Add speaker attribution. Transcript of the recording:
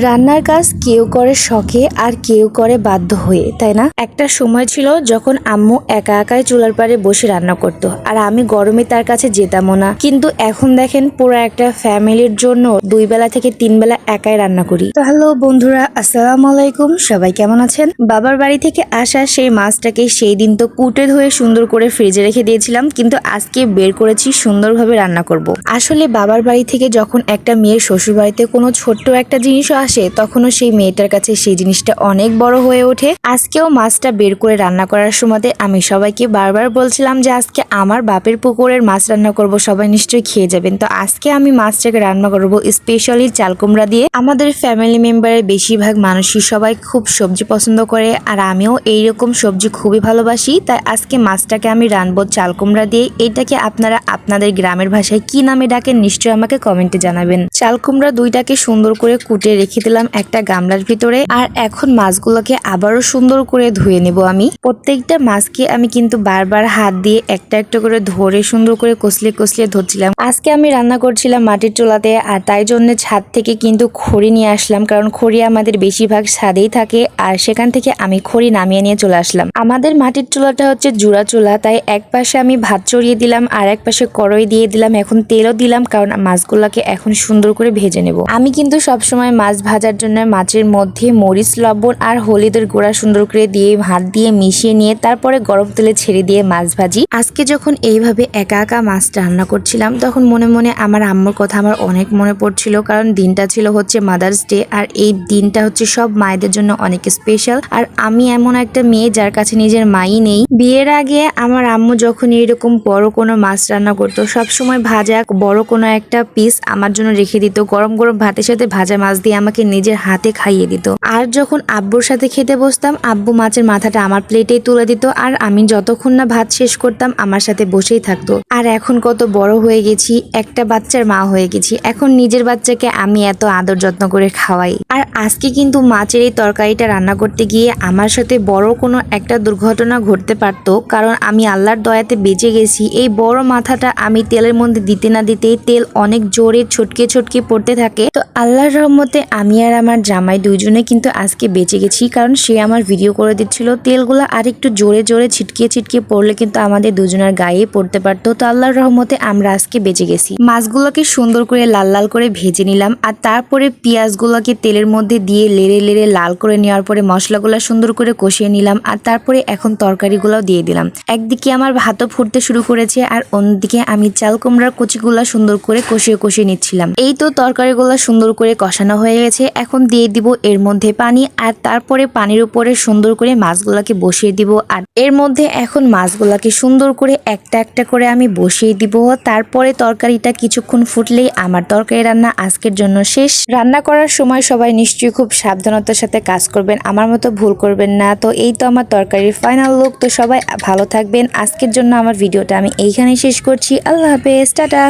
Speaker 1: রান্নার কাজ কেউ করে শখে আর কেউ করে বাধ্য হয়ে, তাই না? একটা সময় ছিল যখন আম্মু একা একাই চুলার পাড়ে বসে রান্না করতো, আর আমি গরমে তার কাছে যেতামও না। কিন্তু এখন দেখেন পুরো একটা ফ্যামিলির জন্য দুই বেলা থেকে তিন বেলা একাই রান্না করি। তো হ্যালো বন্ধুরা, আসসালামু আলাইকুম, সবাই কেমন আছেন? বাবার বাড়ি থেকে আসা সেই মাছটাকে সেই দিন তো কুটে ধুয়ে সুন্দর করে ফ্রিজে রেখে দিয়েছিলাম, কিন্তু আজকে বের করেছি সুন্দরভাবে রান্না করব। আসলে বাবার বাড়ি থেকে যখন একটা মেয়ের শ্বশুর বাড়িতে কোনো ছোট্ট একটা জিনিসও আসে, তখনও সেই মেয়েটার কাছে সেই জিনিসটা অনেক বড় হয়ে ওঠে। আজকেও মাছটা বের করে রান্না করার সময় আমি সবাইকে বারবার বলছিলাম যে, আজকে আমার বাপের পুকুরের মাছ রান্না করব, সবাই নিশ্চয়ই খেয়ে যাবেন। তো আজকে আমি মাছটাকে রান্না করব স্পেশালি চাল কুমড়া দিয়ে। আমাদের ফ্যামিলি মেম্বারের বেশিরভাগ মানুষই সবাই খুব সবজি পছন্দ করে, আর আমিও এইরকম সবজি খুবই ভালোবাসি। তাই আজকে মাছটাকে আমি রানবো চাল কুমড়া দিয়ে। এটাকে আপনারা আপনাদের গ্রামের ভাষায় কি নামে ডাকেন, নিশ্চয়ই আমাকে কমেন্টে জানাবেন। চাল কুমড়া দুইটাকে সুন্দর করে কুটে রেখে দিলাম একটা গামলার ভিতরে। আর এখন মাছগুলোকে আবারও সুন্দর করে ধুয়ে নেব আমি। প্রত্যেকটা মাছকে আমি কিন্তু বারবার হাত দিয়ে একটা একটা করে ধরে সুন্দর করে কষলে কষলে ধরছিলাম। আজকে আমি রান্না করছিলাম মাটির চুলাতে আর তাই জন্য ছাদ থেকে কিন্তু খড়ি নিয়ে আসলাম। কারণ খড়ি আমাদের বেশিরভাগ ছাদেই থাকে আর সেখান থেকে আমি খড়ি নামিয়ে নিয়ে চলে আসলাম। আমাদের মাটির চুলাটা হচ্ছে জুড়া চুলা। তাই এক পাশে আমি ভাত চড়িয়ে দিলাম আর এক পাশে কড়াই দিয়ে দিলাম। এখন তেলও দিলাম কারণ মাছগুলোকে এখন সুন্দর করে ভেজে নেব। আমি কিন্তু সবসময় মাছ ভাজার জন্য মাছের মধ্যে মরিচ, লবণ আর হলুদের গুঁড়া সুন্দর করে দিয়ে হাত দিয়ে মিশিয়ে নিয়ে তারপরে গরম তেলে ছেড়ে দিয়ে মাছ ভাজি। আজকে যখন এইভাবে একা একা মাছটা রান্না করছিলাম, তখন মনে মনে আমার আম্মুর কথা আমার অনেক মনে পড়ছিল, কারণ দিনটা ছিল হচ্ছে মাদার্স ডে আর এই দিনটা হচ্ছে সব মায়েদের জন্য অনেক স্পেশাল আর আমি এমন একটা মেয়ে যার কাছে নিজের মাই নেই। বিয়ের আগে আমার আম্মু যখন এরকম বড় কোনো মাছ রান্না করতো, সবসময় ভাজা বড় কোনো একটা পিস আমার জন্য রেখে দিত। গরম গরম ভাতের সাথে ভাজা মাছ দিয়ে আমাকে নিজের হাতে খাইয়ে দিত। আর যখন আব্বুর সাথে খেতে বসতাম, আব্বু মাছের মাথাটা আমার প্লেটেই তুলে দিত আর আমি যতক্ষণ না ভাত শেষ করতাম, আমার সাথে বসেই থাকতো। আর এখন কত বড় হয়ে গেছি, একটা বাচ্চার মা হয়ে গেছি। এখন নিজের বাচ্চাকে আমি এত আদর যত্ন করে খাওয়াই। আর আজকে কিন্তু মাছের এই তরকারিটা রান্না করতে গিয়ে আমার সাথে বড় কোনো একটা দুর্ঘটনা ঘটতে পারতো, কারণ আমি আল্লাহর দয়াতে বেঁচে গেছি। এই বড় মাথাটা আমি তেলের মধ্যে দিতে না দিতেই তেল অনেক জোরে ছটকে ছটকে পড়তে থাকে। তো আল্লাহর রহমতে আমি আর আমার জামাই দুইজনে কিন্তু আজকে বেঁচে গেছি, কারণ সে আমার ভিডিও করে দিচ্ছিল। তেলগুলো আর একটু জোরে জোরে ছিটকিয়ে ছিটকে পড়লে কিন্তু আমাদের দুজনের গায়ে পড়তে পারতো। তো আল্লাহর রহমতে আমরা আজকে বেঁচে গেছি। মাছগুলোকে সুন্দর করে লাল লাল করে ভেজে নিলাম আর তারপরে পেঁয়াজগুলোকে তেলের মধ্যে দিয়ে লেড়ে লেড়ে লাল করে নেওয়ার পরে মশলাগুলো সুন্দর করে কষিয়ে নিলাম আর তারপরে এখন তরকারিগুলো দিয়ে দিলাম। একদিকে আমার ভাতও ফুটতে শুরু করেছে আর অন্যদিকে আমি চাল কুমড়ার কুচিগুলা সুন্দর করে কষিয়ে কষিয়ে নিচ্ছিলাম। এই তো তরকারিগুলো সুন্দর করে কষানো হয়ে এখন দিয়ে দিব এর মধ্যে পানি আর তারপরে পানির উপরে সুন্দর করে মাছগুলাকে বসিয়ে দিব। আর এর মধ্যে এখন মাছগুলাকে সুন্দর করে একটা একটা করে আমি বসিয়ে দিব। তারপরে তরকারিটা কিছুক্ষণ ফুটলেই আমার তরকারি রান্না আজকের জন্য শেষ। রান্না করার সময় সবাই নিশ্চয়ই খুব সাবধানতার সাথে কাজ করবেন, আমার মতো ভুল করবেন না। তো এই তো আমার তরকারির ফাইনাল লুক তো সবাই ভালো থাকবেন। আজকের জন্য আমার ভিডিওটা আমি এইখানেই শেষ করছি। আল্লাহ হাফেজ। টাটা।